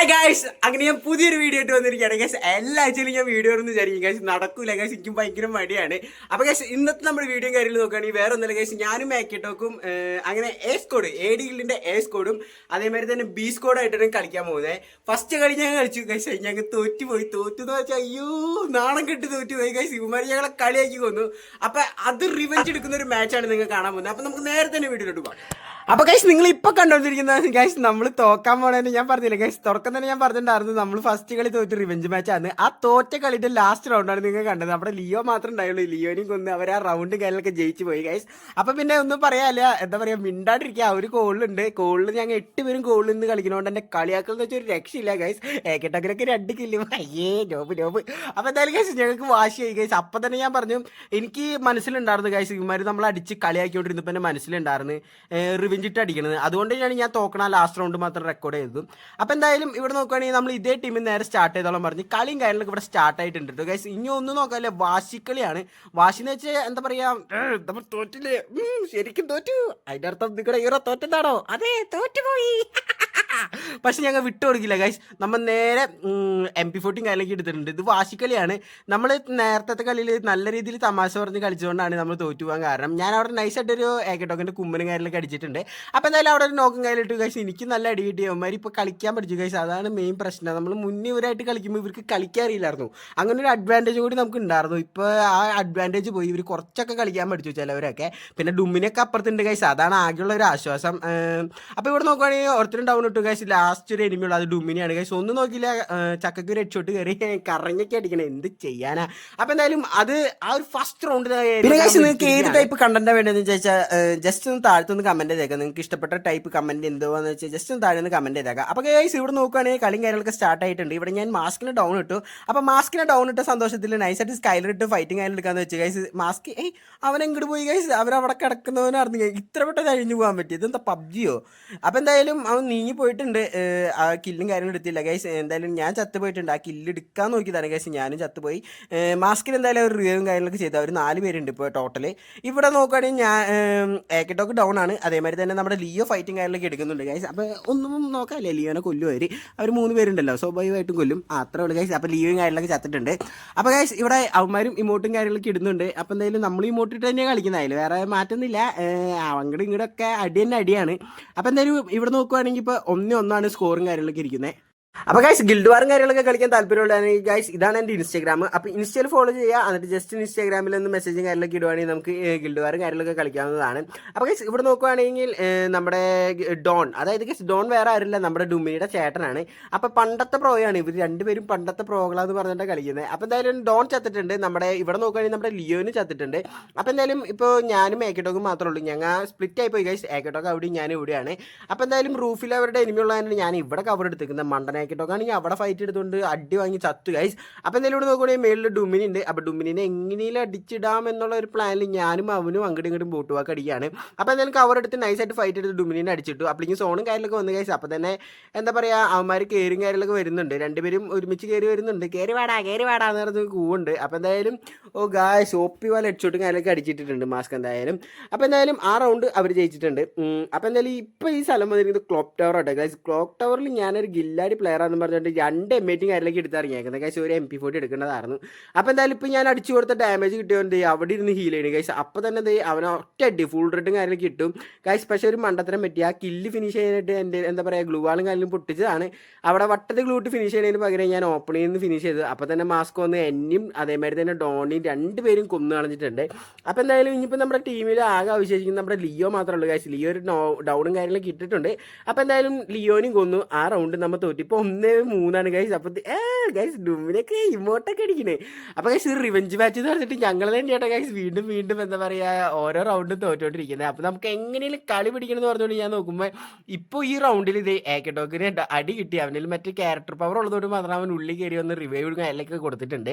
Hi guys അങ്ങനെ ഞാൻ പുതിയൊരു വീഡിയോ ആയിട്ട് വന്നിരിക്കുകയാണ്. ഗൈസ് എല്ലാ ആഴ്ചയിലും ഞാൻ വീഡിയോ ഒന്നും വിചാരിക്കും ഗൈസ് നടക്കൂല. ഗൈസ് എനിക്ക് ഭയങ്കര മടിയാണ്. അപ്പോൾ ഗൈസ് ഇന്നത്തെ നമ്മുടെ വീഡിയോ കാര്യങ്ങൾ നോക്കുകയാണെങ്കിൽ വേറെ ഒന്നുമില്ല. ഗൈസ് ഞാനും ആക്കിട്ടോക്കും അങ്ങനെ എ സ്കോഡ് എ ഡി ഗിൽഡിന്റെ എ സ്കോഡും അതേമാതിരി തന്നെ ബി സ്കോഡായിട്ടാണ് കളിക്കാൻ പോകുന്നത്. ഫസ്റ്റ് കളി ഞാൻ കളിച്ചു. ഗൈസ് ഞങ്ങൾ തോറ്റുപോയി. തോറ്റു എന്ന് വെച്ചാൽ അയ്യോ നാണം കെട്ട് തോറ്റുപോയി. ഗൈസ് ഇവന്മാർ ഞങ്ങളെ കളിയാക്കി കൊന്നു. അപ്പോൾ അത് റിവഞ്ച് എടുക്കുന്ന ഒരു മാച്ചാണ് നിങ്ങൾ കാണാൻ പോകുന്നത്. അപ്പോൾ നമുക്ക് നേരെ തന്നെ വീഡിയോയിലോട്ട് പോകാം. അപ്പൊ ഗൈസ് നിങ്ങൾ ഇപ്പൊ കണ്ടോണ്ടിരിക്കുന്ന ഗൈസ് നമ്മൾ തോക്കാൻ പോണേന്ന് ഞാൻ പറഞ്ഞില്ല? ഗൈസ് തുറക്കം തന്നെ ഞാൻ പറഞ്ഞിട്ടുണ്ടായിരുന്നു. നമ്മൾ ഫസ്റ്റ് കളി തോറ്റ് റിവെഞ്ച് മാച്ചാണ് ആ തോറ്റ കളിയുടെ ലാസ്റ്റ് റൗണ്ടാണ് നിങ്ങൾ കണ്ടത്. നമ്മുടെ ലിയോ മാത്രം ഉണ്ടായുള്ളൂ. ലിയോനെയും കൊന്ന് അവർ ആ റൗണ്ട് കാര്യങ്ങളൊക്കെ ജയിച്ചു പോയി ഗൈസ് അപ്പൊ പിന്നെ ഒന്നും പറയാല്ല എന്താ പറയാ മിണ്ടാണ്ടിരിക്കുക. ആ ഒരു കോളിലുണ്ട് കോളിൽ ഞങ്ങൾ എട്ട് പേരും കോളിൽ നിന്ന് കളിക്കുന്നതുകൊണ്ട് എന്നെ കളിയാക്കൽ എന്ന് വെച്ചാൽ ഒരു രക്ഷയില്ല ഗൈസ് ഏക്കട്ടക്കരൊക്കെ രണ്ട് കില്ലും അയ്യേ ജോബ് ജോബ് അപ്പൊ എന്തായാലും ഗൈസ് ഞങ്ങൾക്ക് വാശിയായി ഗൈസ് അപ്പൊ തന്നെ ഞാൻ പറഞ്ഞു എനിക്ക് മനസ്സിലുണ്ടായിരുന്നു ഗൈസ് ഇവന്മാർ നമ്മൾ അടിച്ച് കളിയാക്കിക്കൊണ്ടിരുന്നപ്പോൾ എന്റെ മനസ്സിലുണ്ടായിരുന്നു റിവെഞ്ചിട്ട് അടിക്കണത്. അതുകൊണ്ടാണ് ഞാൻ തോക്കണ ലാസ്റ്റ് റൗണ്ട് മാത്രം റെക്കോർഡ് ചെയ്തത്. അപ്പോൾ എന്തായാലും ഇവിടെ നോക്കുകയാണെങ്കിൽ നമ്മൾ ഇതേ ടീമിൽ നേരെ സ്റ്റാർട്ട് ചെയ്തോളം പറഞ്ഞ് കളിയും കാര്യങ്ങളൊക്കെ ഇവിടെ സ്റ്റാർട്ട് ആയിട്ടുണ്ട് കേട്ടോ ഗൈസ് ഇനി ഒന്നും നോക്കാല്ലേ വാശിക്കളിയാണ്. വാശി എന്ന് വെച്ചാൽ എന്താ പറയാ നമ്മൾ തോറ്റില്ലേ? ശരിക്കും തോറ്റു. അതിന്റെ അർത്ഥം നിങ്ങളുടെ ഹീറോ തോറ്റതാണോ അതെ തോറ്റുപോയി. പക്ഷെ ഞങ്ങൾ വിട്ടു കൊടുക്കില്ല. ഗൈസ് നമ്മൾ നേരെ എം പി ഫോർട്ടീൻ കാര്യങ്ങളൊക്കെ എടുത്തിട്ടുണ്ട്. ഇത് വാശിക്കളിയാണ്. നമ്മൾ നേരത്തെ കളിയിൽ നല്ല രീതിയിൽ തമാശ പറഞ്ഞ് കളിച്ചുകൊണ്ടാണ് നമ്മൾ തോറ്റു പോകാൻ കാരണം ഞാൻ അവിടെ നൈസായിട്ടൊരു ഏക്കട്ടോക്കിന്റെ കുമ്മനും കാര്യങ്ങളൊക്കെ അടിച്ചിട്ടുണ്ട്. അപ്പോൾ എന്തായാലും അവിടെ ഒരു നോക്കും കയ്യിലിട്ട് ഗൈസ് എനിക്ക് നല്ല അടി കിട്ടി. അവന്മാർ ഇപ്പോൾ കളിക്കാൻ പഠിച്ചു. ഗൈസ് അതാണ് മെയിൻ പ്രശ്നം. നമ്മൾ മുന്നേ ഇവരായിട്ട് കളിക്കുമ്പോൾ ഇവർക്ക് കളിക്കാൻ അറിയില്ലായിരുന്നു. അങ്ങനെ ഒരു അഡ്വാന്റേജ് കൂടി നമുക്ക് ഉണ്ടായിരുന്നു. ഇപ്പോൾ ആ അഡ്വാന്റേജ് പോയി. ഇവർ കുറച്ചൊക്കെ കളിക്കാൻ പഠിച്ചു ചിലവരൊക്കെ. പിന്നെ ഡുമ്മിനൊക്കെ അപ്പുറത്തുണ്ട് ഗൈസ് അതാണ് ആകെയുള്ള ഒരു ആശ്വാസം. അപ്പോൾ ഇവിടെ നോക്കുവാണെങ്കിൽ ഒരുത്തരും ഡൗൺ ഇട്ടു ഗൈസ് ലാസ്റ്റ് ഒരു എനിമിയുള്ളൂ അത് ഡുമിനിയാണ്. ഗൈസ് ഒന്നും നോക്കിയില്ല. ചക്കയ്ക്ക് ഒരു ഹെഡ്ഷോട്ട് കയറി കറങ്ങൊക്കെ അടിക്കണം. എന്ത് ചെയ്യാനാ? അപ്പൊ എന്തായാലും അത് ആ ഒരു ഫസ്റ്റ് റൗണ്ട് പിന്നെ നിങ്ങൾക്ക് ഏത് ടൈപ്പ് കണ്ടന്റ് വേണ്ടതെന്ന് ചോദിച്ചാൽ ജസ്റ്റ് ഒന്ന് താഴത്തൊന്ന് കമന്റ് ചെയ്തേക്കാം. നിങ്ങൾക്ക് ഇഷ്ടപ്പെട്ട ടൈപ്പ് കമന്റ് എന്തുവാന്ന് വെച്ചാൽ ജസ്റ്റ് ഒന്ന് താഴെ ഒന്ന് കമന്റ് ചെയ്തേക്കാം. അപ്പൊ ഗൈസ് ഇവിടെ നോക്കുകയാണെങ്കിൽ കളിയും കാര്യങ്ങളൊക്കെ സ്റ്റാർട്ട് ആയിട്ടുണ്ട്. ഇവിടെ ഞാൻ മാസ്കിന് ഡൗൺ ഇട്ടു. അപ്പൊ മാസ്കിനെ ഡൗൺ ഇട്ട സന്തോഷത്തിൽ നൈസായിട്ട് സ്കൈലർ ഇട്ട് ഫൈറ്റിംഗ് ആയാലും എടുക്കാന്ന് വെച്ച് ഗൈസ് മാസ്ക് ഏയ് അവൻ എങ്ങോട്ട് പോയി ഗൈസ് അവരവിടെ കിടക്കുന്നവനറിഞ്ഞു ഇത്ര പെട്ടെന്ന് കഴിഞ്ഞു പോകാൻ പറ്റി. ഇതെന്താ പബ്ജിയോ അപ്പൊ എന്തായാലും അവൻ നീങ്ങി പോയിട്ടുണ്ട് ആ കില്ലും കാര്യങ്ങളും എടുത്തില്ല. ഗൈസ് എന്തായാലും ഞാൻ ചത്ത് പോയിട്ടുണ്ട് ആ കില്ല് എടുക്കാൻ നോക്കിയതാണ് ഗൈസ് ഞാനും ചത്തുപോയി. മാസ്കിൽ എന്തായാലും ഒരു റിവ്യൂവും കാര്യങ്ങളൊക്കെ ചെയ്തു. അവർ നാല് പേരുണ്ട് ഇപ്പോൾ ടോട്ടൽ ഇവിടെ നോക്കുകയാണെങ്കിൽ ഞാൻ ഏക്കറ്റോക്ക് ഡൗൺ ആണ്. അതേമാതിരി തന്നെ നമ്മുടെ ലിയോ ഫൈറ്റിംഗ് കാര്യങ്ങളൊക്കെ എടുക്കുന്നുണ്ട് ഗൈസ് അപ്പോൾ ഒന്നും നോക്കാമല്ലേ ലിയോനെ കൊല്ലും അവർ അവർ മൂന്ന് പേരുണ്ടല്ലോ. സ്വാഭാവികമായിട്ടും കൊല്ലും. അത്രേ ഉള്ളൂ ഗൈസ് അപ്പോൾ ലിയോയും കാര്യങ്ങളൊക്കെ ചത്തിട്ടുണ്ട്. അപ്പോൾ ഗൈസ് ഇവിടെ അവന്മാരും ഇമോട്ടും കാര്യങ്ങളൊക്കെ ഇടുന്നുണ്ട്. അപ്പോൾ എന്തായാലും നമ്മൾ ഇമോട്ട് ഇട്ട് തന്നെയാണ് കളിക്കുന്നതിൽ വേറെ മാറ്റമൊന്നുമില്ല അങ്ങോട്ടും ഇങ്ങോട്ടൊക്കെ അടി തന്നെ അടിയാണ്. അപ്പോൾ എന്തായാലും ഇവിടെ നോക്കുവാണെങ്കിൽ ഇപ്പോൾ ഒന്നേ ഒന്നാണ് സ്കോറും കാര്യങ്ങളൊക്കെ ഇരിക്കുന്നത് അപ്പോൾ ഗൈസ് ഗിൽഡ് വാറും കാര്യങ്ങളൊക്കെ കളിക്കാൻ താല്പര്യമുള്ളതാണെങ്കിൽ ഗൈസ് ഇതാണ് എന്റെ ഇൻസ്റ്റാഗ്രാം അപ്പോൾ ഇൻസ്റ്റയിൽ ഫോളോ ചെയ്യുക എന്നിട്ട് ജസ്റ്റ് ഇൻസ്റ്റാഗ്രാമിൽ ഒന്ന് മെസ്സേജും കാര്യങ്ങളൊക്കെ ഇടുവാണെങ്കിൽ നമുക്ക് ഗിൽഡ് വാറും കാര്യങ്ങളൊക്കെ കളിക്കാവുന്നതാണ്. അപ്പോൾ ഗൈസ് ഇവിടെ നോക്കുവാണെങ്കിൽ നമ്മുടെ ഡോൺ അതായത് ഗൈസ് ഡോൺ വേറെ ആരില്ല നമ്മുടെ ഡുമിയുടെ ചേട്ടനാണ്. അപ്പോൾ പണ്ടത്തെ പ്രോയാണ് ഇവർ രണ്ടുപേരും പണ്ടത്തെ പ്രോകളാന്ന് പറഞ്ഞിട്ട് കളിക്കുന്നത് അപ്പോൾ എന്തായാലും ഡോൺ ചത്തിട്ടുണ്ട് നമ്മുടെ ഇവിടെ നോക്കുകയാണെങ്കിൽ നമ്മുടെ ലിയോന് ചത്തിട്ടുണ്ട്. അപ്പോൾ എന്തായാലും ഇപ്പോൾ ഞാനും ഏക്കട്ടോക്കും മാത്രമേ ഉള്ളൂ. ഞങ്ങൾ സ്പ്ലിറ്റ് ആയി പോയി ഗൈസ് ഏക്കട്ടോക്ക് അവിടെയും ഞാനും ഇവിടെയാണ്. അപ്പോൾ എന്തായാലും റൂഫിൽ അവരുടെ എനിമി ഉള്ളതാണ് ഞാൻ ഇവിടെ കവർ എടുത്തിരിക്കുന്നത്. മണ്ടനാക്കിട്ടൊക്കെ കാരണം അവിടെ ഫൈറ്റ് എടുത്തുകൊണ്ട് അടി വാങ്ങി ചത്തു. ഗൈസ് അപ്പോൾ എന്തായാലും ഇവിടെ നോക്കുകയാണെങ്കിൽ മേളിൽ ഡുമിനി ഉണ്ട്. അപ്പോൾ ഡുമിനിനെ എങ്ങനെയും അടിച്ചിടാം എന്നുള്ള ഒരു പ്ലാനിൽ ഞാനും അവനും അങ്ങോട്ടും ഇങ്ങോട്ടും ബോട്ട് വാക്ക് അടിക്കുകയാണ്. അപ്പോൾ എന്തായാലും കവർ എടുത്ത് നൈസായിട്ട് ഫൈറ്റ് എടുത്ത് ഡുമിനിനെ അടിച്ചിട്ടു. അപ്പോഴേക്കും സോണും കാര്യങ്ങളൊക്കെ വന്നു ഗൈസ് അപ്പോൾ തന്നെ എന്താ പറയുക അവന്മാർ കയറും കാര്യങ്ങളൊക്കെ വരുന്നുണ്ട്. രണ്ടുപേരും ഒരുമിച്ച് കയറി വരുന്നുണ്ട്. കയറി വാടാ കയറി വാടാന്ന് പറഞ്ഞ് കൂവുണ്ട്. അപ്പോൾ എന്തായാലും ഓ ഗായ് സോപ്പി പോലെ ഹെഡ്ഷോട്ടും കാര്യങ്ങളൊക്കെ അടിച്ചിട്ടിട്ടുണ്ട് മാസ്ക് എന്തായാലും. അപ്പോൾ എന്തായാലും ആ റൗണ്ട് അവർ ജയിച്ചിട്ടുണ്ട്. അപ്പോൾ എന്തായാലും ഇപ്പോൾ ഈ സ്ഥലം വന്നിരിക്കുന്നത് ക്ലോക്ക് ടവർ ആട്ടെ ഗൈസ് ക്ലോക്ക് ടവറിൽ ഞാനൊരു ഗില്ലാടി പ്ലെയർ ആണെന്ന് പറഞ്ഞിട്ട് രണ്ട് എം എയ്റ്റും കാര്യങ്ങളൊക്കെ എടുത്തിറങ്ങിയേക്കുന്നത് കൈസ് ഒരു എം പി ഫോർട്ടി എടുക്കേണ്ടതായിരുന്നു അപ്പോൾ എന്തായാലും ഇപ്പോൾ ഞാൻ അടിച്ചു കൊടുത്ത ഡാമേജ് കിട്ടിയോണ്ട് അവിടെ ഇരുന്ന് ഹീൽ ചെയ്യണം. കൈസ് അപ്പോൾ തന്നെ ദേ അവനെ ഒറ്റ അടി ഫുൾ റിട്ടും കാര്യങ്ങളൊക്കെ കിട്ടും. കൈസ് പക്ഷേ ഒരു മണ്ടത്തരം പറ്റി ആ കില്ല് ഫിനിഷ് ചെയ്യാനായിട്ട് എന്റെ എന്താ പറയുക ഗ്ലൂ വാളും കാര്യങ്ങളും പൊട്ടിച്ചതാണ്. അവിടെ വട്ടത്തിൽ ഗ്ലൂട്ട് ഫിനിഷ് ചെയ്യുന്നതിന് പകരം ഞാൻ ഓപ്പണിൽ നിന്ന് ഫിനിഷ് ചെയ്തു. അപ്പോൾ തന്നെ മാസ്ക് വന്ന് എന്നെയും അതേമാതിരി തന്നെ ഡോണിയും രണ്ടുപേരും കൊന്നു കളഞ്ഞിട്ടുണ്ട്. അപ്പോൾ എന്തായാലും ഇനിയിപ്പോൾ നമ്മുടെ ടീമിൽ ആകെ അവശേഷിക്കുന്ന നമ്മുടെ ലിയോ മാത്രമേ ഉള്ളൂ. കൈസ് ലിയോ ഒരു ഡൗണും കാര്യങ്ങളൊക്കെ ഇട്ടിട്ടുണ്ട്. അപ്പോൾ എന്തായാലും ലിയോനും കൊന്നു. ആ റൗണ്ട് നമ്മൾ തോറ്റി ഇപ്പോൾ ഒന്ന് മൂന്നാണ് ഗൈസ് അപ്പം ഗൈസ് ഡുമിനൊക്കെ ഇമോട്ടൊക്കെ അടിക്കണേ. അപ്പൊ ഗൈസ് ഒരു റിവഞ്ച് മാച്ച് എന്ന് പറഞ്ഞിട്ട് ഞങ്ങൾ തന്നെയാണ് ഗൈസ് വീണ്ടും വീണ്ടും എന്താ പറയുക ഓരോ റൗണ്ടും തോറ്റോണ്ടിരിക്കുന്നത് അപ്പൊ നമുക്ക് എങ്ങനെയും കളി പിടിക്കണം എന്ന് പറഞ്ഞുകൊണ്ട് ഞാൻ നോക്കുമ്പോൾ ഇപ്പോൾ ഈ റൗണ്ടിൽ ഇത് ഏക്കട്ടോക്കിന് അടി കിട്ടി. അവനിൽ മറ്റേ ക്യാരക്ടർ പവർ ഉള്ളതുകൊണ്ട് മാത്രം അവൻ ഉള്ളിൽ കയറി വന്ന് റിവൈവ് അതിലൊക്കെ കൊടുത്തിട്ടുണ്ട്.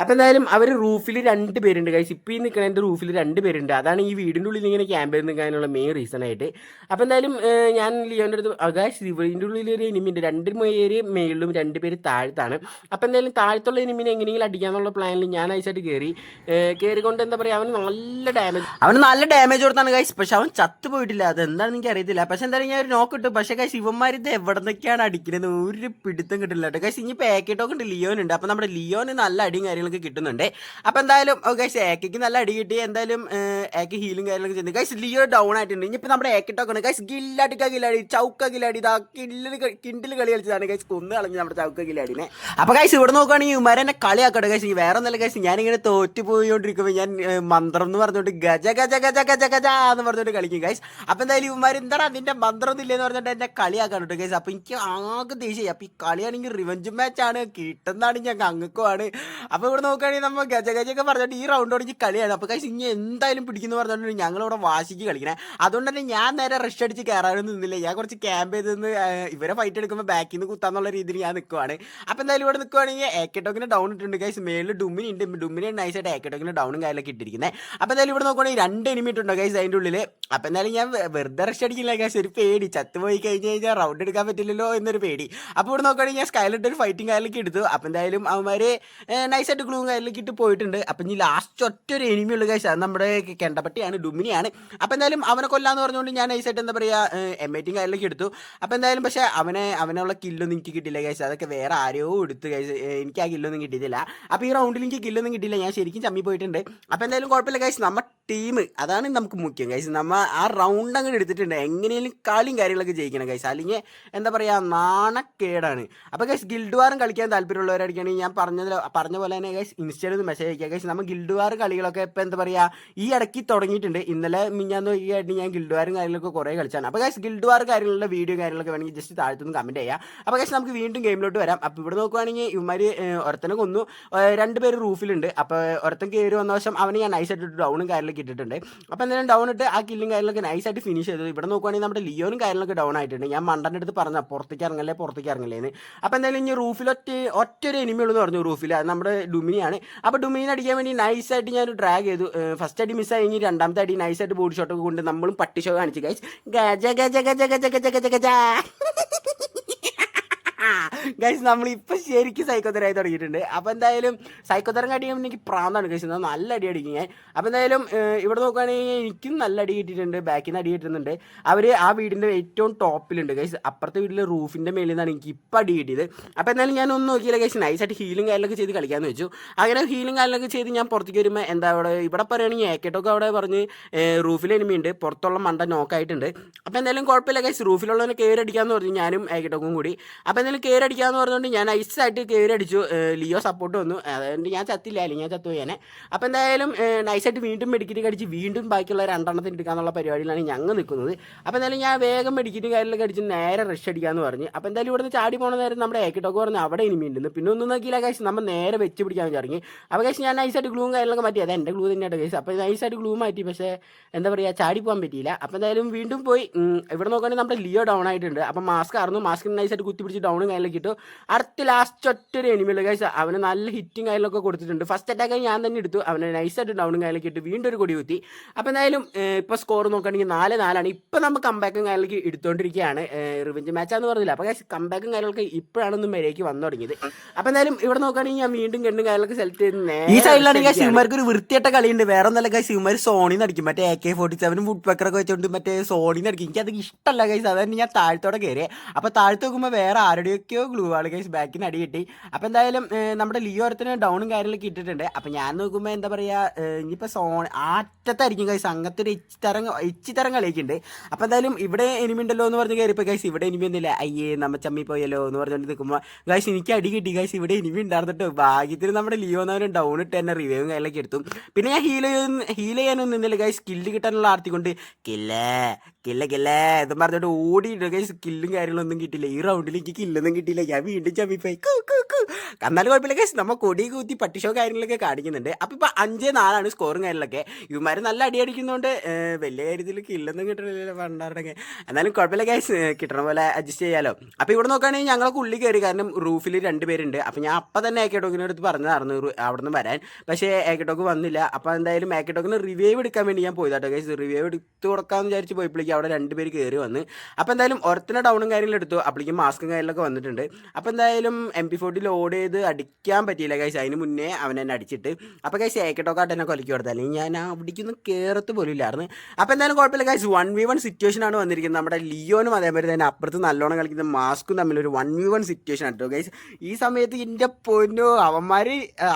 അപ്പൊ എന്തായാലും അവർ റൂഫിൽ രണ്ട് പേരുണ്ട് ഗൈസ് ഇപ്പോൾ ഈ നിൽക്കുന്നതിന്റെ റൂഫിൽ രണ്ട് പേരുണ്ട്. അതാണ് ഈ വീടിന്റെ ഉള്ളിൽ ഇങ്ങനെ ക്യാമ്പ് ചെയ്ത് നിൽക്കാനുള്ള മെയിൻ റീസൺ ആയിട്ട്. അപ്പൊ എന്തായാലും ഞാൻ ലിയോന്റെ അടുത്ത് ഗൈസ് വീടിന്റെ ഉള്ളിൽ ഒരു എനിമിന്റെ രണ്ട് പേര് മേളിലും രണ്ട് പേര് താഴത്താണ്. അപ്പോൾ എന്തായാലും താഴത്തുള്ള എനിമിനെ എങ്ങനെയെങ്കിലും അടിക്കാന്നുള്ള പ്ലാനിൽ ഞാൻ ഐസായിട്ട് കയറി കയറിക്കൊണ്ട് എന്താ പറയുക അവന് നല്ല ഡാമേജ് അവന് നല്ല ഡാമേജ് കൊടുത്താണ് ഗൈസ് പക്ഷെ അവൻ ചത്തു പോയിട്ടില്ല. അത് എന്താണെന്ന് എനിക്ക് അറിയത്തില്ല. പക്ഷെ എന്തായാലും ഞാൻ ഒരു നോക്ക് ഇട്ടു. പക്ഷെ ഗൈസ് ഇവന്മാർ ഇത് എവിടെ നിന്നൊക്കെയാണ് അടിക്കുന്നത്? ഒരു പിടുത്തം കിട്ടില്ല കേട്ടോ. ഗൈസ് ഇനി പാക്കറ്റൊക്കെ ഉണ്ട് ലിയോൻ ഉണ്ട്. അപ്പോൾ നമ്മുടെ ലിയോന് നല്ല അടിയും കാര്യങ്ങളൊക്കെ കിട്ടുന്നുണ്ട്. അപ്പോൾ എന്തായാലും ഗൈസ് ഏക്കയ്ക്ക് നല്ല അടി കിട്ടി. എന്തായാലും ഏക്ക് ഹീലും കാര്യങ്ങളൊക്കെ ചെയ്യുന്നത് ഗൈസ് ലിയോ ഡൗൺ ആയിട്ടുണ്ട്. ഇനിയിപ്പോൾ നമ്മുടെ ഏക്കറ്റൊക്കെ ഉണ്ട് ഗൈസ് ഗില്ലടിക്ക ഗില്ലാടി ചൗക്ക ഗില്ലാടി. ഇതാ കിണ്ടിൽ കളി കളിച്ചതാണ് കൊന്നു കളഞ്ഞ് നമ്മുടെ ചൗക്ക അടിനെ അപ്പൊ ഗൈസ് ഇവിടെ നോക്കുകയാണെങ്കിൽ ഇവന്മാരെ കളിയാക്കട്ടെ ഗൈസ് വേറെ ഒന്നല്ല ഗൈസ് ഞാനിങ്ങനെ തോറ്റു പോയിക്കൊണ്ടിരിക്കുമ്പോൾ ഞാൻ മന്ത്രം എന്ന് പറഞ്ഞുകൊണ്ട് ഗജ ഗജ ഗജ ഗജ ഗജ എന്ന് പറഞ്ഞുകൊണ്ട് കളിക്കും ഗൈസ് അപ്പൊ എന്തായാലും ഇവന്മാർ എന്താടാ നിന്റെ മന്ത്രം ഒന്നും ഇല്ലെന്ന് പറഞ്ഞിട്ട് എന്നെ കളിയാക്കാൻ കേട്ടോ ഗൈസ് അപ്പൊ എനിക്ക് ആകെ ദേഷ്യം അപ്പൊ ഈ കളിയാണെങ്കിൽ റിവഞ്ച് മാച്ച് ആണ് കിട്ടുന്നതാണ് ഞാൻ അങ്ങക്കുമാണ് അപ്പൊ ഇവിടെ നോക്കുകയാണെങ്കിൽ നമ്മൾ ഗജ ഗജ ഒക്കെ പറഞ്ഞിട്ട് ഈ റൗണ്ട് ഓടിച്ച് കളിയാണ്. അപ്പൊ ഗൈസ് ഇനി എന്തായാലും പിടിക്കുന്നു പറഞ്ഞിട്ട് ഞങ്ങളിവിടെ വാശിക്ക് കളിക്കണേ. അതുകൊണ്ട് തന്നെ ഞാൻ നേരെ റഷ് അടിച്ച് കയറാനൊന്നും നിന്നില്ല. ഞാൻ കുറച്ച് ക്യാമ്പ് ചെയ്ത് ഇവരെ ഫൈറ്റ് എടുക്കുമ്പോൾ ബാക്കിൽ നിന്ന് കുത്താന്നുള്ള രീതിയിൽ ഞാൻ നിൽക്കുവാണ് അപ്പോൾ എന്തായാലും ഇവിടെ നിൽക്കുവാണെങ്കിൽ ഏക്കെട്ടോക്കിന് ഡൗൺ ഇട്ടിട്ടുണ്ട് ഗൈസ് മേളിൽ ഡുമിനി ഉണ്ട്. ഡുമിനി നൈസായിട്ട് ഏക്കെട്ടോക്കിന് ഡൗണും കാര്യമൊക്കെ ഇട്ടിരിക്കുന്നത് അപ്പോൾ എന്തായാലും ഇവിടെ നോക്കുവാണെങ്കിൽ രണ്ട് എനിമി ഇട്ടുണ്ടോ ഗൈസ് അതിന്റെ ഉള്ളിൽ അപ്പോൾ എന്തായാലും ഞാൻ വെറുതെ റഷ് അടിക്കില്ല ഗൈസ് ഒരു പേടി. ചത്തുപോയി കഴിഞ്ഞ് കഴിഞ്ഞാൽ റൗണ്ട് എടുക്കാൻ പറ്റില്ലല്ലോ എന്നൊരു പേടി. അപ്പോൾ ഇവിടെ നോക്കുകയാണെങ്കിൽ ഞാൻ സ്കൈലിട്ട് ഒരു ഫൈറ്റിംഗ് കാര്യമൊക്കെ എടുത്തു. അപ്പോൾ എന്തായാലും അവന്മാർ നൈസായിട്ട് ഗ്ലൂവും കാര്യമൊക്കെ ഇട്ട് പോയിട്ടുണ്ട്. അപ്പം ഇനി ലാസ്റ്റ് ഒറ്റ ഒരു എനിമി ഉള്ള ഗൈസ് അത് നമ്മുടെ കെണ്ടപ്പട്ടിയാണ് ഡുമിനിയാണ് അപ്പോൾ എന്തായാലും അവനെ കൊല്ലാന്ന് പറഞ്ഞുകൊണ്ട് ഞാൻ നൈസായിട്ട് എന്താ പറയുക എം ഐ ടി കാര്യങ്ങളൊക്കെ എടുത്തു. അപ്പോൾ എന്തായാലും പക്ഷേ അവനെ അവനുള്ള കില്ലൊന്നും എനിക്ക് കിട്ടില്ല കേസ് അതൊക്കെ വേറെ ആരോ എടുത്ത് കേസ് എനിക്ക് ആ കില്ലൊന്നും കിട്ടിയിട്ടില്ല. അപ്പോൾ ഈ റൗണ്ടിൽ എനിക്ക് കില്ലൊന്നും കിട്ടിയില്ല. ഞാൻ ശരിക്കും ചമ്മി പോയിട്ടുണ്ട്. അപ്പോൾ എന്തായാലും കുഴപ്പമില്ല കേസ് നമ്മൾ ടീം അതാണ് നമുക്ക് മുഖ്യം കൈസ് നമ്മൾ ആ റൗണ്ട് അങ്ങനെ എടുത്തിട്ടുണ്ട്. എങ്ങനെയും കളിയും കാര്യങ്ങളൊക്കെ ജയിക്കണം കൈസ് അല്ലെങ്കിൽ എന്താ പറയുക നാണക്കേടാണ്. അപ്പോൾ കൈസ് ഗിൽഡ് വാറും കളിക്കാൻ താല്പര്യമുള്ളവരായിരിക്കുകയാണെങ്കിൽ ഞാൻ പറഞ്ഞത് പറഞ്ഞ പോലെ തന്നെ കൈസ് ഇൻസ്റ്റയിൽ ഒന്ന് മെസ്സേജ് അയക്കുക കൈസ് നമ്മൾ ഗിൽഡ് വാർ കളികളൊക്കെ ഇപ്പോൾ എന്താ പറയുക ഈ ഇടയ്ക്ക് തുടങ്ങിയിട്ടുണ്ട്. ഇന്നലെ മിഞ്ഞാന്ന് നോക്കിയായിട്ട് ഞാൻ ഗിൽഡ് വാറും കാര്യങ്ങളൊക്കെ കുറേ കളിച്ചാണ്. അപ്പോൾ കൈസ് ഗിൽഡ് വാർ കാര്യങ്ങളുടെ വീഡിയോ കാര്യങ്ങളൊക്കെ വേണമെങ്കിൽ ജസ്റ്റ് താഴത്തുനിന്ന് കമന്റ് ചെയ്യാം. അപ്പോൾ ഗൈസ് നമുക്ക് വീണ്ടും ഗെയിമിലോട്ട് വരാം. അപ്പോൾ ഇവിടെ നോക്കുവാണെങ്കിൽ ഇവന്മാർ ഒരത്തനെ കൊന്നു. രണ്ട് പേര് റൂഫിലുണ്ട്. അപ്പോൾ ഒരുത്തൻ കയറി വന്ന വശം അവന് ഞാൻ നൈസ് ആയിട്ട് ഡൗണും കാര്യങ്ങളൊക്കെ ഇട്ടിട്ടുണ്ട്. അപ്പോൾ എന്തായാലും ഡൗൺ ഇട്ട് ആ കില്ലും കാര്യങ്ങളൊക്കെ നൈസായിട്ട് ഫിനിഷ് ചെയ്തത് ഇവിടെ നോക്കുവാണെങ്കിൽ നമ്മുടെ ലിയോനും കാര്യങ്ങളൊക്കെ ഡൗൺ ആയിട്ടുണ്ട്. ഞാൻ മണ്ടന്റെ അടുത്ത് പറഞ്ഞ പുറത്തേക്ക് ഇറങ്ങല്ലേ പുറത്തേക്ക് ഇറങ്ങല്ലേന്ന്. അപ്പോൾ എന്തായാലും ഇനി റൂഫിൽ ഒറ്റ ഒറ്റ ഒരു എനിമി ഉള്ളൂ എന്ന് പറഞ്ഞു റൂഫിൽ. അത് നമ്മുടെ ഡുമിനിയാണ്. അപ്പോൾ ഡുമിനിനെ അടിക്കാൻ വേണ്ടി നൈസായിട്ട് ഞാൻ ഡ്രാഗ് ചെയ്തു. ഫസ്റ്റ് അടി മിസ് ആയി രണ്ടാമത്തെ അടി നൈസായിട്ട് ബോഡി ഷോട്ടൊക്കെ കൊണ്ട് നമ്മളും പട്ടി ഷോ കാണിച്ചു. ഗജ ഗജ ഗജ ഗജ ഗജ ഗജ ഗജ ഗജ. ഗൈസ് നമ്മൾ ഇപ്പൊ ശരിക്കും സൈക്കോത്തരായി തുടങ്ങിയിട്ടുണ്ട്. അപ്പോൾ എന്തായാലും സൈക്കോത്തരം അടിക്കുമ്പോൾ എനിക്ക് പ്രാന്താണ് ഗൈസ് നല്ല അടി അടിക്കും ഞാൻ. അപ്പോൾ എന്തായാലും ഇവിടെ നോക്കുകയാണെങ്കിൽ എനിക്കും നല്ല അടി കിട്ടിയിട്ടുണ്ട്. ബാക്കിൽ നിന്ന് അടി കിട്ടുന്നുണ്ട്. അവർ ആ വീടിന്റെ ഏറ്റവും ടോപ്പിലുണ്ട് ഗൈസ് അപ്പുറത്തെ വീട്ടിലെ റൂഫിന്റെ മേലിൽ നിന്നാണ് എനിക്ക് ഇപ്പം അടി കിട്ടിയത്. അപ്പോൾ എന്തായാലും ഞാൻ ഒന്നും നോക്കിയില്ല ഗൈസ് നൈസായിട്ട് ഹീലിംഗ് കാര്യങ്ങളൊക്കെ ചെയ്ത് കളിക്കാമെന്ന് വെച്ചു. അങ്ങനെ ഹീലിംഗ് കാര്യങ്ങളൊക്കെ ചെയ്ത് ഞാൻ പുറത്തേക്ക് വരുമ്പോൾ എന്താ അവിടെ ഇവിടെ പറയുകയാണെങ്കിൽ ഏക്കറ്റൊക്കെ അവിടെ പറഞ്ഞ് റൂഫിൽ എനിമിയുണ്ട് പുറത്തുള്ള മണ്ട നോക്കായിട്ടുണ്ട് അപ്പോൾ എന്തായാലും കുഴപ്പമില്ല ഗൈസ് റൂഫിലുള്ളവനെ കയറി അടിക്കാമെന്ന് പറഞ്ഞു ഞാനും ഏക്കറ്റൊക്കും കൂടി. അപ്പോൾ എന്തായാലും കയറി അടിക്കാന്ന് പറഞ്ഞുകൊണ്ട് ഞാൻ നൈസായിട്ട് കയറി അടിച്ചു ലിയോ സപ്പോർട്ട് വന്നു. അതുകൊണ്ട് ഞാൻ ചത്തില്ല. അല്ലെങ്കിൽ ഞാൻ ചത്തു പോയേനെ അപ്പോൾ എന്തായാലും നൈസായിട്ട് വീണ്ടും മെഡിക്കറ്റ് കടിച്ച് വീണ്ടും ബാക്കിയുള്ള രണ്ടെണ്ണത്തിന് എടുക്കാന്നുള്ള പരിപാടിയിലാണ് ഞങ്ങൾ നിൽക്കുന്നത്. അപ്പോൾ എന്തായാലും ഞാൻ വേഗം മെഡിക്കറ്റ് കാര്യങ്ങളൊക്കെ കടിച്ച് നേരെ റഷ് അടിക്കാമെന്ന് പറഞ്ഞു. അപ്പോൾ എന്തായാലും ഇവിടുന്ന് ചാടി പോണ നേരം നമ്മുടെ ഏക്കിട്ടൊക്കെ പറഞ്ഞു അവിടെ ഇനി ഉണ്ടെന്ന് പിന്നെ ഒന്നും നോക്കിയില്ല കഴിച്ച് നമ്മൾ നേരെ വെച്ച് പിടിക്കാൻ തുടങ്ങി അപ്പോൾ കഴിച്ച് ഞാൻ നൈസായിട്ട് ഗ്ലൂവും കാര്യങ്ങളൊക്കെ മാറ്റി. അത് എന്റെ ഗ്ലൂ തന്നെയാണ് കേസ് അപ്പോൾ നൈസായിട്ട് ഗ്ലൂ മാറ്റി. പക്ഷേ എന്താ പറയുക ചാടി പോകാൻ പറ്റിയില്ല. അപ്പോൾ എന്തായാലും വീണ്ടും പോയി. ഇവിടെ നോക്കുകയാണെങ്കിൽ നമ്മുടെ ലിയോ ഡൗൺ ആയിട്ടുണ്ട്. അപ്പോൾ മാസ്ക് ആയിരുന്നു മാസ്കിന് നൈസായിട്ട് കുത്തി പിടിച്ച് ഡൗണും കാര്യങ്ങളൊക്കെ ഇട്ടു. അടുത്ത ലാസ്റ്റ് ഒറ്റൊരു എനിമിയുള്ള കഴിച്ച് അവന് നല്ല ഹിറ്റിംഗ് കാര്യങ്ങളൊക്കെ കൊടുത്തിട്ടുണ്ട്. ഫസ്റ്റ് അറ്റാക്ക് ഞാൻ തന്നെ എടുത്തു. അവനെ നൈസായിട്ട് ഡൗണും കാര്യങ്ങളൊക്കെ ഇട്ട് വീണ്ടും ഒരു കൊടി കുത്തി അപ്പോൾ എന്തായാലും ഇപ്പോൾ സ്കോർ നോക്കുകയാണെങ്കിൽ നാല് നാലാണ്. ഇപ്പോൾ നമ്മൾ കമ്പാക്കും കാര്യങ്ങളൊക്കെ എടുത്തുകൊണ്ടിരിക്കുകയാണ് റിവഞ്ച് മാച്ചാന്ന് പറഞ്ഞില്ല? അപ്പോൾ കൈസ് കമ്പാക്കും കാര്യങ്ങളൊക്കെ ഇപ്പോഴാണ് മേലേക്ക് വന്നു തുടങ്ങിയത്. അപ്പോൾ എന്തായാലും ഇവിടെ നോക്കുകയാണെങ്കിൽ ഞാൻ വീണ്ടും കണ്ടും കാര്യങ്ങളൊക്കെ സെലക്ട് ചെയ്ത് ഈ സൈഡിലാണെങ്കിൽ. ശിവമാർക്ക് ഒരു വൃത്തിയായിട്ട കളിയുണ്ട്. വേറെ ഒന്നല്ല കൈ ശിവമാർ സോണിന്ന് അടിക്കും. മറ്റേ എ കെ ഫോർട്ടി സെവനും ഫുഡ് പെക്കറൊക്കെ വെച്ചുകൊണ്ട് മറ്റേ സോണിന്ന് അടിക്കും. എനിക്ക് അത് ഇഷ്ടമല്ല കൈസ് അതായത് ഞാൻ താഴത്തോടെ കയറിയത് അപ്പോൾ താഴത്ത് നോക്കുമ്പോൾ വേറെ ആരുടെയൊക്കെയോ ഗ്ലൂ ആണ് ഗൈസ് ബാക്കിൽ നിന്ന് അടി കിട്ടി. അപ്പോൾ എന്തായാലും നമ്മുടെ ലിയോ ഒരുത്തിന് ഡൗണും കാര്യങ്ങളൊക്കെ ഇട്ടിട്ടുണ്ട്. അപ്പോൾ ഞാൻ നോക്കുമ്പോൾ എന്താ പറയുക ഇനിയിപ്പോൾ സോൺ ആറ്റത്തായിരിക്കും ഗൈസ് അങ്ങനത്തെ ഒരു ഇച്ചി ഇച്ചിത്തരം കളിയൊക്കെയുണ്ട്. അപ്പോൾ എന്തായാലും ഇവിടെ എനിമി ഉണ്ടല്ലോ എന്ന് പറഞ്ഞ് കയറിയപ്പോൾ ഗൈസ് ഇവിടെ എനിമി ഒന്നുമില്ല അയ്യേ നമ്മ ചമ്മി പോയല്ലോ എന്ന് പറഞ്ഞുകൊണ്ട് നിൽക്കുമ്പോൾ ഗൈസ് എനിക്ക് അടി കിട്ടി ഗൈസ് ഇവിടെ എനിമി ഉണ്ടായിരുന്നിട്ട് ഭാഗ്യത്തിന് നമ്മുടെ ലിയോ എന്നവരും ഡൗൺ ഇട്ട് തന്നെ റിവ്യൂവും കാര്യങ്ങളൊക്കെ എടുത്തു. പിന്നെ ഞാൻ ഹീൽ ഹീൽ ചെയ്യാനൊന്നും നിന്നില്ല ഗൈസ് സ്കില്ല് കിട്ടാനുള്ള ആർത്തി കൊണ്ട് കില്ലേ കില്ല കില്ലേ എന്ന് പറഞ്ഞിട്ട് ഓടിയിട്ട് ഗൈസ് കില്ലും കാര്യങ്ങളൊന്നും കിട്ടില്ല ഈ റൗണ്ടിൽ എനിക്ക് കില്ലൊന്നും കിട്ടിയില്ല. ഞാൻ വീണ്ടും ചമ്മിപ്പോയി. എന്നാലും കുഴപ്പമില്ല കേസ് നമ്മൾ കൊടി കൂത്തി പട്ടിഷോ കാര്യങ്ങളൊക്കെ കാണിക്കുന്നുണ്ട്. അപ്പം ഇപ്പോൾ അഞ്ച് നാലാണ് സ്കോറും കാര്യങ്ങളൊക്കെ. ഇവന്മാർ നല്ല അടി അടിക്കുന്നതുകൊണ്ട് വലിയ കാര്യത്തിൽ കില്ലൊന്നും കിട്ടണില്ല പണ്ടാറൊക്കെ എന്നാലും കുഴപ്പമില്ല കേസ് കിട്ടണ പോലെ അഡ്ജസ്റ്റ് ചെയ്യാലോ. അപ്പോൾ ഇവിടെ നോക്കുകയാണെങ്കിൽ ഞങ്ങളൊക്കെ ഉള്ളിൽ കയറി കാരണം റൂഫിൽ രണ്ട് പേരുണ്ട്. അപ്പം ഞാൻ അപ്പം തന്നെ ഏക്കട്ടോക്കിന്റെ അടുത്ത് പറഞ്ഞതായിരുന്നു അവിടെ നിന്ന് വരാൻ. പക്ഷേ ഏക്കട്ടോക്ക് വന്നില്ല. അപ്പോൾ എന്തായാലും ഏക്കട്ടോക്കിന് റിവൈവ് എടുക്കാൻ വേണ്ടി ഞാൻ പോയതാട്ടോ കേസ് റിവൈവ് എടുത്ത് കൊടുക്കാമെന്ന് വിചാരിച്ച് പോയപ്പോഴേക്കും അവിടെ രണ്ട് പേര് കയറി വന്ന്. അപ്പോൾ എന്തായാലും ഒരത്തിന് ഡൗണും കാര്യങ്ങളും എടുത്തു. അപ്പോഴേക്കും മാസ്കും കാര്യങ്ങളൊക്കെ വന്നിട്ടുണ്ട്. അപ്പോൾ എന്തായാലും എം പി ഫോർട്ടി ലോഡ് ചെയ്ത് അടിക്കാൻ പറ്റിയില്ല കൈസ് അതിന് മുന്നേ അവൻ എന്നെ അടിച്ചിട്ട്. അപ്പോൾ കൈസ് ഏക്കട്ടോക്കാട്ട് എന്നെ കൊലക്കി കൊടുത്തത്. അല്ലെങ്കിൽ ഞാൻ അവിടേക്കൊന്നും കയറത്ത് പോലും ഇല്ലായിരുന്നു. അപ്പോൾ എന്തായാലും കുഴപ്പമില്ല guys one V one situation ആണ് വന്നിരിക്കുന്നത്. നമ്മുടെ ലിയോനും അതേമാതിരി തന്നെ അപ്പുറത്ത് നല്ലോണം കളിക്കുന്ന മാസ്കും തമ്മിൽ ഒരു വൺ വി വൺ സിറ്റുവേഷൻ ആണ് കേട്ടോ ഗൈസ് ഈ സമയത്ത് എന്റെ പൊന്നു അവന്മാർ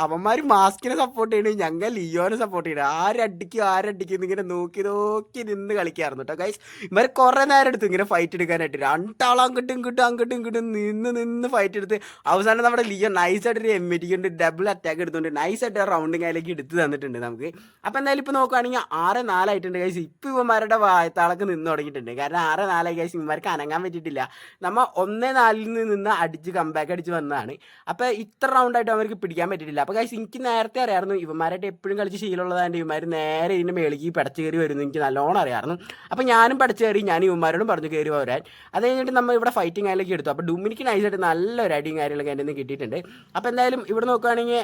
അവന്മാർ മാസ്കിനെ സപ്പോർട്ട് ചെയ്യണേ ഞങ്ങൾ ലിയോനെ സപ്പോർട്ട് ചെയ്യണം. ആരടിക്കും ആരടിക്കും എന്നിങ്ങനെ നോക്കി നോക്കി നിന്ന് കളിക്കായിരുന്നു കേട്ടോ ഗൈസ് ഇവർ കുറേ നേരം എടുത്തു ഇങ്ങനെ ഫൈറ്റ് എടുക്കാനായിട്ട്. രണ്ടാളും അങ്ങോട്ടും ഇങ്ങോട്ടും അങ്ങോട്ടും ഇങ്ങോട്ടും നിന്ന് നിന്ന് ഫൈറ്റ് എടുത്ത് അവസാനം നമ്മുടെ ലിയോ നൈസായിട്ട് ഒരു എം കൊണ്ട് ഡബിൾ അറ്റാക്ക് എടുത്തുകൊണ്ട് നൈസായിട്ട് ആ റൗണ്ട് കാലേക്ക് എടുത്ത് തന്നിട്ടുണ്ട് നമുക്ക്. അപ്പോൾ എന്തായാലും ഇപ്പോൾ നോക്കുകയാണെങ്കിൽ ആറ് നാലായിട്ടുണ്ട് കഴിച്ച് ഇപ്പോൾ ഇവന്മാരുടെ വായത്താളൊക്കെ നിന്ന് തുടങ്ങിയിട്ടുണ്ട്. കാരണം ആറ് നാലായി കഴിച്ച് ഇവന്മാർക്ക് അനങ്ങാൻ പറ്റിയിട്ടില്ല. നമ്മൾ ഒന്നേ നാലിൽ നിന്ന് അടിച്ച് കമ്പാക്ക് അടിച്ച് വന്നതാണ്. അപ്പോൾ ഇത്ര റൗണ്ടായിട്ട് അവർക്ക് പിടിക്കാൻ പറ്റിയിട്ടില്ല. അപ്പോൾ കഴിച്ച് എനിക്ക് നേരത്തെ അറിയാമായിരുന്നു ഇവന്മാരായിട്ട് എപ്പോഴും കളിച്ച് ശീലമുള്ളതാണ്ട് ഇവന്മാർ നേരെ ഇതിന്റെ മേളിക്ക് പടച്ച് കയറി വരുന്നു. എനിക്ക് നല്ലോണം അറിയാമായിരുന്നു. അപ്പോൾ ഞാനും പടച്ച് കയറി ഞാൻ ഇവന്മാരോടും പറഞ്ഞു കയറി വരാൻ. അത് കഴിഞ്ഞിട്ട് നമ്മൾ ഇവിടെ ഫൈറ്റിംഗ് അതിലേക്ക് എടുത്തു. അപ്പോൾ ഡുമിനിക്ക് നൈസായിട്ട് നല്ലൊരു അടിയും കാര്യങ്ങളൊക്കെ എന്റെ നിന്ന് കിട്ടിയിട്ടുണ്ട്. അപ്പോൾ എന്തായാലും ഇവിടെ നോക്കുകയാണെങ്കിൽ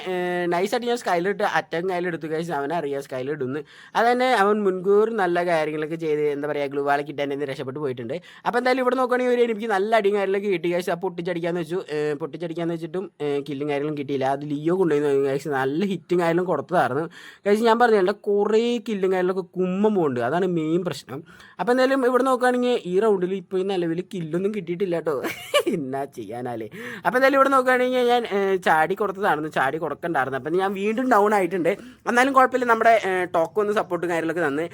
നൈസായിട്ട് ഞാൻ സ്കൈലിട്ട് അറ്റം കയ്യിലെടുത്തു കഴിച്ച് അവനെ അറിയാം സ്കൈലിടുന്ന് അത് തന്നെ അവൻ മുൻകൂർ നല്ല കാര്യങ്ങളൊക്കെ ചെയ്ത് എന്താ പറയുക ഗ്ലൂവാലൊക്കെ ഇട്ട് എന്നെ രക്ഷപ്പെട്ട് പോയിട്ടുണ്ട്. അപ്പോൾ എന്തായാലും ഇവിടെ നോക്കുകയാണെങ്കിൽ ഒരു എനിക്ക് നല്ല അടിയും കാര്യങ്ങളൊക്കെ കിട്ടി കഴിച്ച് അപ്പോൾ പൊട്ടിച്ചടിക്കാന്ന് വെച്ചു പൊട്ടിച്ചടിക്കാന്ന് വെച്ചിട്ടും കില്ലും കാര്യങ്ങളും കിട്ടിയില്ല. അത് ലിയോ കൊണ്ടുപോയി കഴിച്ച് നല്ല ഹിറ്റും കാര്യങ്ങളും കൊടുത്തതായിരുന്നു. കഴിച്ച് ഞാൻ പറഞ്ഞു എന്റെ കുറേ കില്ലും കാര്യങ്ങളൊക്കെ കുമ്മം പോകുന്നുണ്ട് അതാണ് മെയിൻ പ്രശ്നം. അപ്പോൾ എന്തായാലും ഇവിടെ നോക്കുകയാണെങ്കിൽ ഈ റൗണ്ടിൽ ഇപ്പോൾ ഈ നിലവിൽ കില്ലൊന്നും കിട്ടിയിട്ടില്ല കേട്ടോ. എന്നാ ചെയ്യാനാലേ? അപ്പോൾ എന്തായാലും ഇവിടെ നോക്കുകയാണെങ്കിൽ ഞാൻ ചാടി കൊടുത്തതായിരുന്നു ചാടി കൊടുക്കണ്ടായിരുന്നു. അപ്പം ഞാൻ വീണ്ടും ഡൗൺ ആയിട്ടുണ്ട്. എന്നാലും കുഴപ്പമില്ല. നമ്മുടെ ടോക്ക് ഒന്ന് സപ്പോർട്ടും കാര്യങ്ങളൊക്കെ തന്ന്.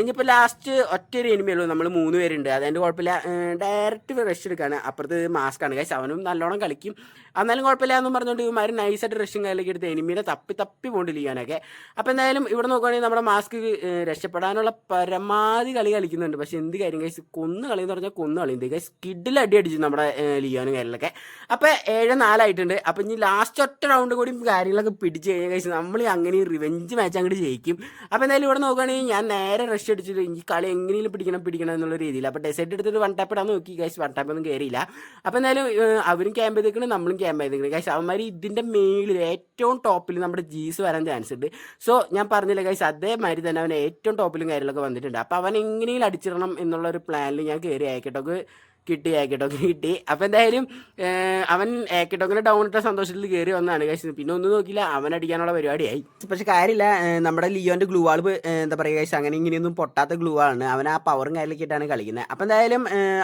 ഇനിയിപ്പോൾ ലാസ്റ്റ് ഒറ്റ ഒരു നമ്മൾ മൂന്ന് പേരുണ്ട്. അതെന്റെ കുഴപ്പമില്ല. ഡയറക്റ്റ് റഷ് എടുക്കുകയാണ് അപ്പുറത്ത് മാസ്ക് ആണ്. കഴിച്ച് അവനും നല്ലോണം കളിക്കും. എന്നാലും കുഴപ്പമില്ല എന്നും പറഞ്ഞുകൊണ്ട് ഇവന്മാർ നൈസായിട്ട് റഷും കാര്യങ്ങളൊക്കെ എടുത്ത് എനിമീനെ തപ്പി തപ്പി പോണ്ടിരിക്കാനൊക്കെ അപ്പം അപ്പോൾ എന്തായാലും ഇവിടെ നോക്കുകയാണെങ്കിൽ നമ്മുടെ മാസ്ക് രക്ഷപ്പെടാനുള്ള പരമാവധി കളി കളിക്കുന്നുണ്ട്. പക്ഷേ എന്ത് കാര്യം കഴിച്ച് കൊന്ന് കളി എന്ന് പറഞ്ഞാൽ കൊന്ന് എന്ത് കഴിച്ച് കിഡിൽ അടി അടിച്ചു നമ്മുടെ ലിയോനും കാര്യങ്ങളൊക്കെ. അപ്പോൾ ഏഴ് നാലായിട്ടുണ്ട്. അപ്പോൾ ഇനി ലാസ്റ്റ് ഒറ്റ റൗണ്ട് കൂടി കാര്യങ്ങളൊക്കെ പിടിച്ച് കഴിഞ്ഞാൽ കഴിച്ച് നമ്മൾ അങ്ങനെ റിവെഞ്ച് മാച്ച് അങ്ങോട്ട് ജയിക്കും. അപ്പോൾ എന്തായാലും ഇവിടെ നോക്കുകയാണെങ്കിൽ ഞാൻ നേരെ റഷ് അടിച്ചിട്ട് എനിക്ക് കളി എങ്ങനെയും പിടിക്കണം പിടിക്കണം എന്നുള്ള രീതിയിൽ. അപ്പോൾ ഡെസൈഡ് എടുത്തിട്ട് വൺ ടാപ്പ് ഇടാൻ നോക്കി കഴിച്ച് വൺ ടാപ്പ് ഒന്നും കയറിയില്ല അപ്പോൾ എന്തായാലും അവരും ക്യാമ്പ് ചെയ്തേക്കണം നമ്മളും ക്യാമ്പ് ചെയ്തേക്കണം. കഴിച്ച് അവന്മാർ ഇതിന്റെ മേളിൽ ഏറ്റവും ടോപ്പിൽ നമ്മുടെ ജീസ് വരാൻ ചാൻസ് ഉണ്ട്. സോ ഞാൻ പറഞ്ഞില്ല കഴിച്ച് അതേമാതിരി തന്നെ അവൻ ഏറ്റവും ടോപ്പിലും കാര്യങ്ങളൊക്കെ വന്നിട്ടുണ്ട്. അപ്പോൾ അവൻ എങ്ങനെയും അടിച്ചിടണം എന്നുള്ള ഒരു പ്ലാനിൽ ഞാൻ കയറി ആയിക്കട്ടൊക്കെ കിട്ടി ഏക്കട്ടോക്ക് കിട്ടി. അപ്പോൾ എന്തായാലും അവൻ ഏക്കട്ടോക്കിനെ ഡൗൺ ഇട്ട സന്തോഷത്തിൽ കയറി വന്നതാണ് കഴിച്ചത് പിന്നെ ഒന്നും നോക്കിയില്ല അവൻ അടിക്കാനുള്ള പരിപാടിയായി. പക്ഷെ കാര്യമില്ല നമ്മുടെ ലിയോന്റെ ഗ്ലൂ വാൾ എന്താ പറയുക കഴിച്ചാൽ അങ്ങനെ ഇങ്ങനെയൊന്നും പൊട്ടാത്ത ഗ്ലൂ ആണ് അവൻ ആ പവറും കയ്യിലൊക്കെ ഇട്ടാണ് കളിക്കുന്നത്. അപ്പോൾ എന്തായാലും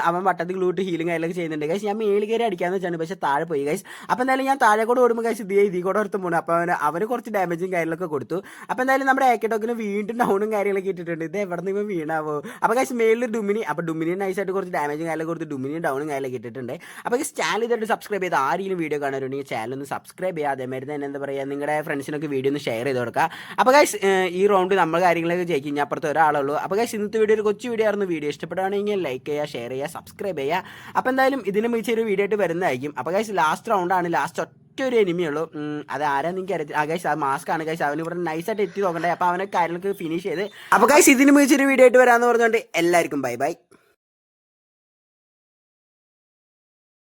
അവൻ വട്ടത്തിൽ ഗ്ലൂ ഇട്ട് ഹീലും കാര്യങ്ങളൊക്കെ ചെയ്യുന്നുണ്ട്. കഴിച്ച് ഞാൻ മേളിൽ കയറി അടിക്കാന്ന് വെച്ചാണ് പക്ഷെ താഴെ പോയി. കഴിച്ച് അപ്പോൾ എന്തായാലും ഞാൻ താഴെ കൂടെ ഓടുമ്പോൾ കഴിച്ച് ഇതേ ഇതിൽ കൂടെ ഓർത്ത് പോകണം അപ്പോൾ അവന് അവന് കുറച്ച് ഡാമേജും കാര്യങ്ങളൊക്കെ കൊടുത്തു. അപ്പോൾ എന്തായാലും നമ്മുടെ ആക്കിട്ടോക്കിന് വീണ്ടും ഡൗണും കാര്യങ്ങളൊക്കെ ഇട്ടിട്ടുണ്ട്. ഇത് എവിടെ നിന്ന് വീണാവോ? അപ്പോൾ കഴിച്ച് മേളിൽ ഡുമിനി അപ്പോൾ ഡുമിനി നൈസായിട്ട് കുറച്ച് ഡാമേജും കാര്യങ്ങളൊക്കെ കൊടുത്ത് ഡുമിനിയും ഡൗണും കയ്യിലേക്ക് ഇട്ടിട്ടുണ്ട്. അപ്പോൾ ഈ ചാനൽ ഇതായിട്ട് സബ്സ്ക്രൈബ് ചെയ്ത് ആരെങ്കിലും വീഡിയോ കാണാറുണ്ടെങ്കിൽ ചാനൽ ഒന്ന് സബ്സ്ക്രൈബ് ചെയ്യുക അതേമാതിരി തന്നെ എന്താ പറയുക നിങ്ങളുടെ ഫ്രണ്ട്സിനൊക്കെ വീഡിയോ ഒന്ന് ഷെയർ ചെയ്ത് കൊടുക്കുക. അപ്പോൾ ഗൈസ് ഈ റൗണ്ട് നമ്മൾ കാര്യങ്ങളൊക്കെ ജയിക്കും ഞാൻ അപ്പുറത്ത് ഒരാളുള്ളൂ. അപ്പോൾ ഗൈസ് ഇന്നത്തെ വീഡിയോ ഒരു കൊച്ചു വീഡിയോ ആയിരുന്നു. വീഡിയോ ഇഷ്ടപ്പെടുകയാണെങ്കിൽ ലൈക്ക് ചെയ്യുക ഷെയർ ചെയ്യുക സബ്സ്ക്രൈബ് ചെയ്യുക. അപ്പോൾ എന്തായാലും ഇതിന് മികച്ചൊരു വീഡിയോ ആയിട്ട് വരുന്നതായിരിക്കും. അപ്പോൾ ഗൈസ് ലാസ്റ്റ് റൗണ്ടാണ് ലാസ്റ്റ് ഒറ്റ ഒരു എനിമിയുള്ളൂ അത് ആരാന്ന് എനിക്ക് അറിയത്തില്ല. ആ ഗൈസ് ആ മാസ്ക് ആണ്. ഗൈസ് അവന് ഇവിടെ നൈസായിട്ട് എത്തി നോക്കണ്ടേ. അപ്പോൾ അവനെ കാര്യങ്ങൾക്ക് ഫിനിഷ് ചെയ്ത്. അപ്പോൾ ഗൈസ് ഇതിന് മികച്ചൊരു വീഡിയോ ആയിട്ട് വരാമെന്ന് പറഞ്ഞുകൊണ്ട് എല്ലാവർക്കും ബൈ ബൈ